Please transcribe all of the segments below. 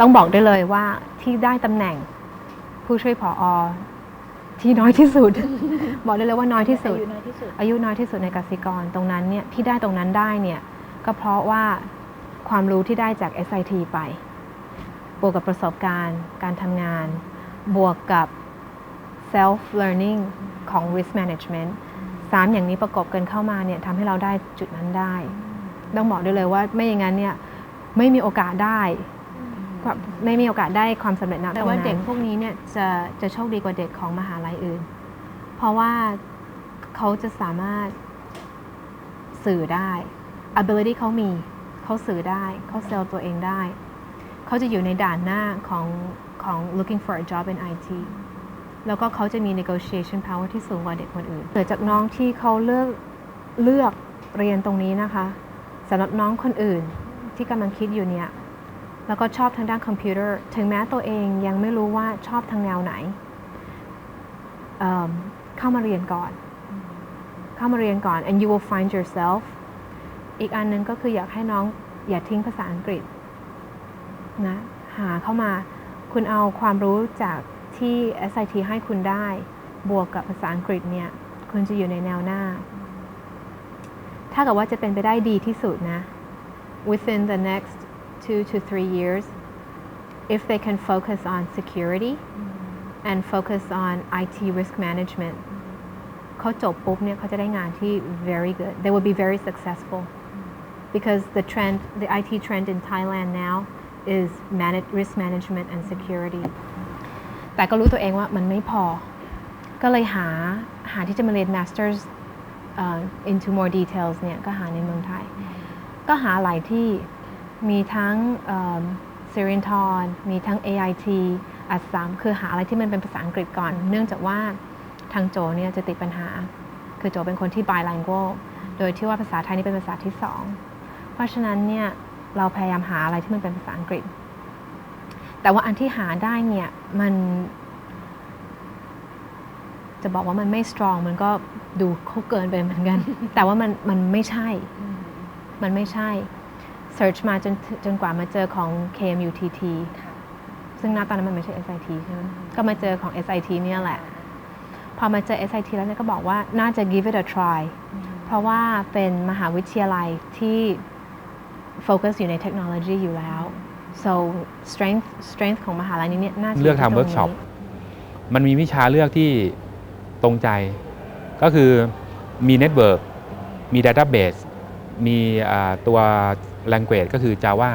ต้องบอกได้เลยว่าที่ได้ตำแหน่งผู้ช่วยผออที่น้อยที่สุด บอกได้เลยว่าน้อยที่สุด อายุน้อยที่สุด อายุน้อยที่สุดในกสิกรตรงนั้นเนี่ยที่ได้ตรงนั้นได้เนี่ยก็เพราะว่าความรู้ที่ได้จาก SIT ไป บวกกับประสบการณ์ การทำงาน บวกกับ self learning ของ risk management สามอย่างนี้ประกอบกันเข้ามาเนี่ยทำให้เราได้จุดนั้นได้ ต้องบอกได้เลยว่าไม่อย่างนั้นเนี่ยไม่มีโอกาสได้ ความไม่มีโอกาสได้ความสำเร็จนะแต่ว่าเด็กพวกนี้เนี่ยจะจะโชคดีกว่าเด็กของมหาลัยอื่น เพราะว่าเขาจะสามารถสื่อได้ ability เขามีเขาสื่อได้เขาเซลล์ตัวเองได้ เขาจะอยู่ในด่านหน้าของของ looking for a job in IT แล้วก็เขาจะมี negotiation power ที่สูงกว่าเด็กคนอื่น เกิดจากน้องที่เขาเลือกเลือกเรียนตรงนี้นะคะสำหรับน้องคนอื่นที่กำลังคิดอยู่เนี่ย แล้วก็ชอบทางด้านคอมพิวเตอร์ ถึงแม้ตัวเองยังไม่รู้ว่าชอบทางแนวไหนเเข้ามาเรียนก่อน เข้ามาเรียนก่อน and you will find yourself อีกอันหนึงก็คืออยากให้น้องอย่าทิ้งภาษาอังกฤษนะหาเข้ามาคุณเอาความรู้จากที่ SIT ให้คุณได้ บวกกับภาษาอังกฤษเนี่ย คุณจะอยู่ในแนวหน้า ถ้าเกิดว่าจะเป็นไปได้ดีที่สุดนะ within the next two to three years if they can focus on security and focus on IT risk management เขาจบปุ๊บเนี่ยเขาจะได้งานที่ very good they will be very successful because the trend the IT trend in Thailand now is manage, risk management and security แต่ก็รู้ตัวเองว่ามันไม่พอ ก็เลยหาหาที่จะมาเรียน masters uh, into more details เนี่ยก็หาในเมืองไทย ก็หาหลายที่ มีทั้งซิรินทอนมีทั้ง AIT อัสสัมคือหาอะไรที่มันเป็นภาษาอังกฤษก่อน เนื่องจากว่าทางโจเนี่ยจะติดปัญหา คือโจเป็นคนที่ bilingual โดยที่ว่าภาษาไทยนี่เป็นภาษาที่สอง เพราะฉะนั้นเนี่ยเราพยายามหาอะไรที่มันเป็นภาษาอังกฤษ แต่ว่าอันที่หาได้เนี่ยมัน จะบอกว่ามันไม่ strong มันก็ดูเขาเกินไปเหมือนกัน แต่ว่ามันมันไม่ใช่ มันไม่ใช่ search มาจนจนกว่ามาเจอของ KMUTT ซึ่งณตอนนั้นมันไม่ใช่ SIT ใช่ไหมก็มาเจอของ SIT เนี่ยแหละ พอมาเจอ SIT แล้วเนี่ยก็บอกว่าน่าจะ give it a try เพราะว่าเป็นมหาวิทยาลัยที่โฟกัสอยู่ในเทคโนโลยีอยู่แล้ว so strength strength ของมหาลัยนี้เนี่ยน่าจะเลือกทำยู่ที่ตงเวิร์กช็อปนี้มันมีวิชาเลือกที่ตรงใจ ก็คือมีเน็ตเวิร์กมีดัต a ้ a เบสมีอ่าตัว language ก็คือ Java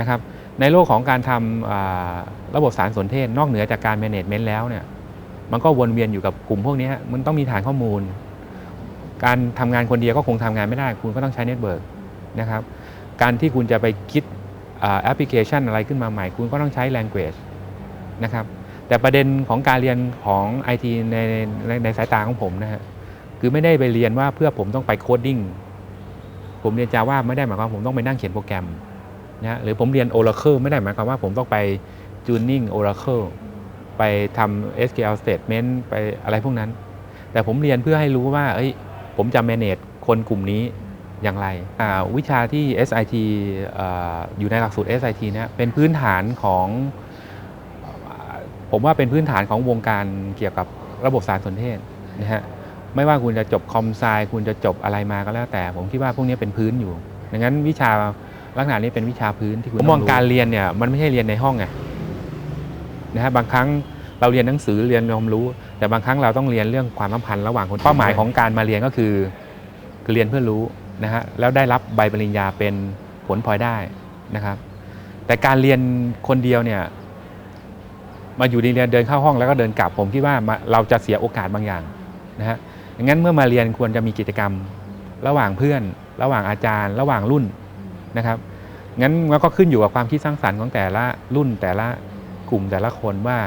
นะครับในโลกของการทำระบบสารสนเทศ นอกเหนือจากการ management แล้วเนี่ยมันก็วนเวียนอยู่กับกลุ่มพวกนี้มันต้องมีฐานข้อมูล การทำงานคนเดียวก็คงทำงานไม่ได้ คุณก็ต้องใช้เน็ตเวิร์กนะครับการที่คุณจะไปคิดแอปพลิเคชันอะไรขึ้นมาใหม่ คุณก็ต้องใช้ language นะครับแต่ประเด็นของการเรียนของ IT ในในในสายตาของผมนะฮะคือไม่ได้ไปเรียนว่าเพื่อผมต้องไปโคดดิ้ง ผมเรียนจาว่าไม่ได้หมายความผมต้องไปนั่งเขียนโปรแกรมนะหรือผมเรียน Oracle ไม่ได้หมายความว่าผมต้องไป tuning Oracle ไปทำ SQL statement ไปอะไรพวกนั้น แต่ผมเรียนเพื่อให้รู้ว่าเอ้ยผมจะ manage คนกลุ่มนี้อย่างไร วิชาที่ SIT ออยู่ในหลักสูตร SIT เนี่ยเป็นพื้นฐานของ ผมว่าเป็นพื้นฐานของวงการเกี่ยวกับระบบสารสนเทศนะฮะ ไม่ว่าคุณจะจบคอมไซคุณจะจบอะไรมาก็แล้วแต่ ผมคิดว่าพวกนี้เป็นพื้นอยู่ดังนั้นวิชาลักษณะนี้เป็นวิชาพื้นที่คุณผมมองการเรียนเนี่ยมันไม่ใช่เรียนในห้องไงนะฮะบางครั้งเราเรียนหนังสือเรียนความรู้ แต่บางครั้งเราต้องเรียนเรื่องความสัมพันธ์ระหว่างคนเป้าหมายของการมาเรียนก็คือคือเรียนเพื่อรู้นะฮะแล้วได้รับใบปริญญาเป็นผลพลอยได้นะครับ แต่การเรียนคนเดียวเนี่ยมาอยู่ดีเรียนเดินเข้าห้องแล้วก็เดินกลับผมคิดว่ามาเราจะเสียโอกาสบางอย่างนะฮะ ดังนั้นเมื่อมาเรียนควรจะมีกิจกรรม ระหว่างเพื่อน ระหว่างอาจารย์ ระหว่างรุ่นนะครับงั้นมันก็ขึ้นอยู่กับความคิดสร้างสรรค์ของแต่ละรุ่นแต่ละกลุ่มแต่ละคนว่า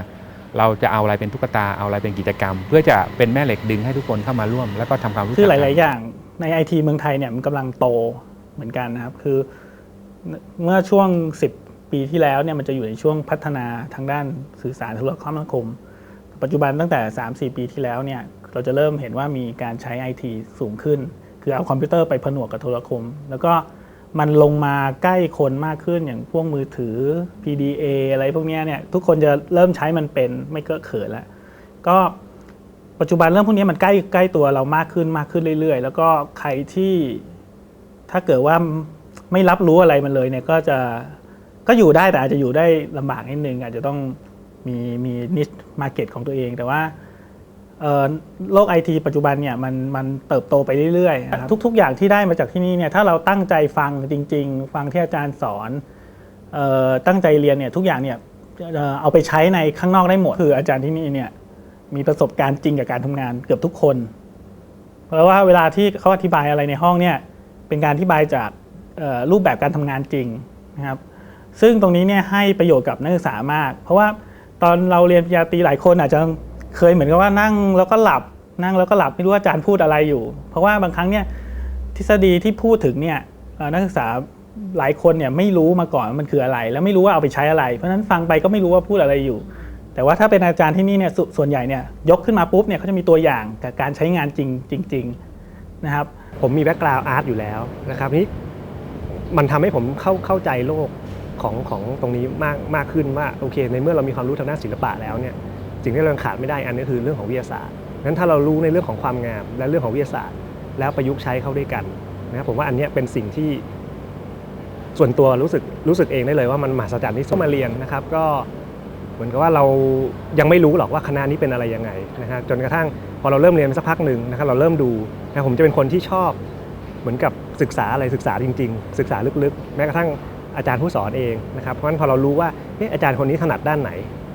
เราจะเอาอะไรเป็นตุ๊กตาเอาอะไรเป็นกิจกรรม เพื่อจะเป็นแม่เหล็กดึงให้ทุกคนเข้ามาร่วม แล้วก็ทำความรู้จักคือหลาย ๆ อย่างในไอทีเมืองไทยเนี่ยมันกำลังโตเหมือนกันนะครับ คือเมื่อช่วง 10 ปีที่แล้วเนี่ยมันจะอยู่ในช่วงพัฒนาทางด้านสื่อสารโทรคมนาคม ปัจจุบันตั้งแต่ 3-4 ปีที่แล้วเนี่ย เราจะเริ่มเห็นว่ามีการใช้ IT สูงขึ้น คือเอาคอมพิวเตอร์ไปผนวกกับโทรคม แล้วก็มันลงมาใกล้คนมากขึ้นอย่างพวกมือถือ PDA อะไรพวกนี้เนี่ยทุกคนจะเริ่มใช้มันเป็นไม่เก้อเขินแล้วก็ปัจจุบันเรื่องพวกนี้มันใกล้ใกล้ตัวเรามากขึ้นมากขึ้นเรื่อย ๆ แล้วก็ใครที่ถ้าเกิดว่าไม่รับรู้อะไรมันเลยเนี่ยก็จะก็อยู่ได้แต่อาจจะอยู่ได้ลำบากนิดนึงอาจจะต้องมีมีนิชมาร์เก็ตของตัวเองแต่ว่า โลกไอทีปัจจุบันเนี่ยมันมันเติบโตไปเรื่อยๆนะครับทุก ๆ อย่างที่ได้มาจากที่นี่เนี่ยถ้าเราตั้งใจฟังจริง ๆ ฟังที่อาจารย์สอนเอ่อตั้งใจเรียนเนี่ยทุกอย่างเนี่ยเอ่อเอาไปใช้ในข้างนอกได้หมด คืออาจารย์ที่นี่เนี่ยมีประสบการณ์จริงกับการทำงานเกือบทุกคน เพราะว่าเวลาที่เขาอธิบายอะไรในห้องเนี่ยเป็นการอธิบายจากเอ่อรูปแบบการทำงานจริงนะครับ ซึ่งตรงนี้เนี่ยให้ประโยชน์กับนักศึกษามาก เพราะว่าตอนเราเรียนปริญญาตรีหลายคนอาจจะ เคยเหมือนกับว่านั่งแล้วก็หลับนั่งแล้วก็หลับไม่รู้ว่าอาจารย์พูดอะไรอยู่ เพราะว่าบางครั้งเนี่ยทฤษฎีที่พูดถึงเนี่ยนักศึกษาหลายคนเนี่ยไม่รู้มาก่อนมันคืออะไร แล้วไม่รู้ว่าเอาไปใช้อะไร เพราะฉะนั้นฟังไปก็ไม่รู้ว่าพูดอะไรอยู่ แต่ว่าถ้าเป็นอาจารย์ที่นี่เนี่ยสส่วนใหญ่เนี่ยยกขึ้นมาปุ๊บเนี่ยเขาจะมีตัวอย่างกับการใช้งานจริงจริงๆนะครับผมมีแบ็กกราวด์อาร์ตอยู่แล้วนะครับนี่มันทำให้ผมเข้าเข้าใจโลกของของตรงนี้มากมากขึ้นว่าโอเค ในเมื่อเรามีความรู้ทางด้านศิลปะแล้วเนี่ย สิ่งที่เรายังขาดไม่ได้อันนี้คือเรื่องของวิทยาศาสตร์งั้นถ้าเรารู้ในเรื่องของความงามและเรื่องของวิทยาศาสตร์ แล้วประยุกต์ใช้เข้าด้วยกันนะครับผมว่าอันเนี้ยเป็นสิ่งที่ส่วนตัวรู้สึกรู้สึกเองได้เลยว่ามันมหัศจรรย์ที่เข้ามาเรียนนะครับก็เหมือนกับว่าเรายังไม่รู้หรอกว่าคณะนี้เป็นอะไรยังไงนะฮะจนกระทั่งพอเราเริ่มเรียนไปสักพักหนึ่งนะครับเราเริ่มดูนะผมจะเป็นคนที่ชอบเหมือนกับศึกษาอะไรศึกษาจริง ๆ ศึกษาลึกๆ แม้กระทั่งอาจารย์ผู้สอนเองนะครับเพราะฉะนั้นพอเรารู้ว่าเอ๊ะอาจารย์คนนี้ถนัดด้านไหน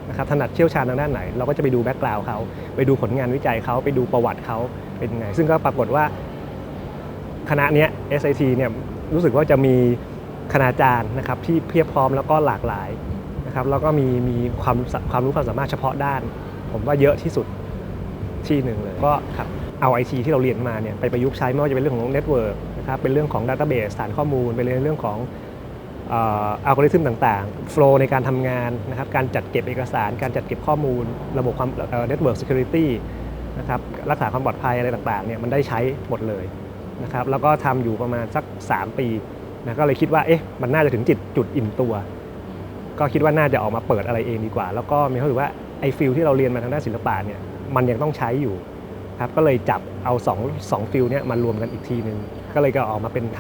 นะครับถนัดเชี่ยวชาญทางด้านไหน เราก็จะไปดูแบ็กกราวด์เขาไปดูผลงานวิจัยเขาไปดูประวัติเขาเป็นยังไง ซึ่งก็ปรากฏว่าคณะเนี้ย SIT เนี่ยรู้สึกว่าจะมีคณาจารย์นะครับที่เพียบพร้อมแล้วก็หลากหลายนะครับแล้วก็มีมีความความรู้ความสามารถเฉพาะด้าน ผมว่าเยอะที่สุดที่หนึ่งเลยก็ครับเอาไอทีที่เราเรียนมาเนี่ยไปประยุกต์ใช้ไม่ว่าจะเป็นเรื่องของเน็ตเวิร์กนะครับเป็นเรื่องของดัต a ้ a เบสฐานข้อมูลเป็นเรื่องของ อัลกอริทึมต่างๆ โฟล์ในการทำงานนะครับ การจัดเก็บเอกสาร การจัดเก็บข้อมูล ระบบความเน็ตเวิร์กซิเคียวริตี้นะครับรักษาความปลอดภัยอะไรต่างๆเนี่ยมันได้ใช้หมดเลยนะครับแล้วก็ทำอยู่ประมาณสัก 3 ปีนะก็เลยคิดว่าเอ๊ะมันน่าจะถึงจุดจุดอิ่มตัว ก็คิดว่าน่าจะออกมาเปิดอะไรเองดีกว่า แล้วก็มีความรู้สึกว่าไอ้ฟิลที่เราเรียนมาทางด้านศิลปะเนี่ยมันยังต้องใช้อยู่ครับก็เลยจับเอา2 2ฟิลเนี่ยมารวมกันอีกทีนึง ก็เลยก็ออกมาเป็นท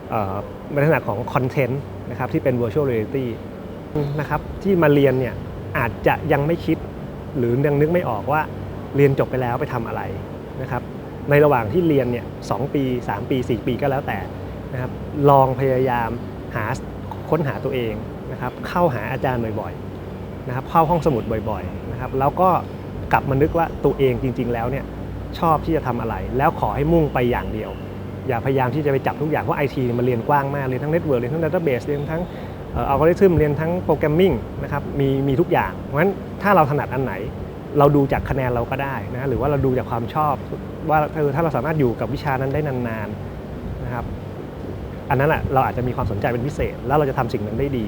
ำในลักษณะของคอนเทนต์ นะครับที่เป็น virtual reality นะครับที่มาเรียนเนี่ยอาจจะยังไม่คิดหรือยังนึกไม่ออกว่าเรียนจบไปแล้วไปทำอะไรนะครับในระหว่างที่เรียนเนี่ยสองปี 3 ปี 4 ปีก็แล้วแต่นะครับลองพยายามหาค้นหาตัวเองนะครับเข้าหาอาจารย์บ่อยๆนะครับเข้าห้องสมุดบ่อยๆนะครับแล้วก็กลับมานึกว่าตัวเองจริง ๆ แล้วเนี่ยชอบที่จะทำอะไร แล้วขอให้มุ่งไปอย่างเดียว อย่าพยายามที่จะไปจับทุกอย่าง เพราะไอทีมันเรียนกว้างมาก เรียนทั้งเน็ตเวิร์กเรียนทั้งดัตเตอร์เบสเรียนทั้งอัลกอริทึมเรียนทั้งโปรแกรมมิ่งนะครับมีมีทุกอย่าง เพราะฉะนั้นถ้าเราถนัดอันไหน เราดูจากคะแนนเราก็ได้นะหรือว่าเราดูจากความชอบ ว่าเออถ้าเราสามารถอยู่กับวิชานั้นได้นานๆนะครับอันนั้นแหละเราอาจจะมีความสนใจเป็นพิเศษ แล้วเราจะทำสิ่งนั้นได้ดี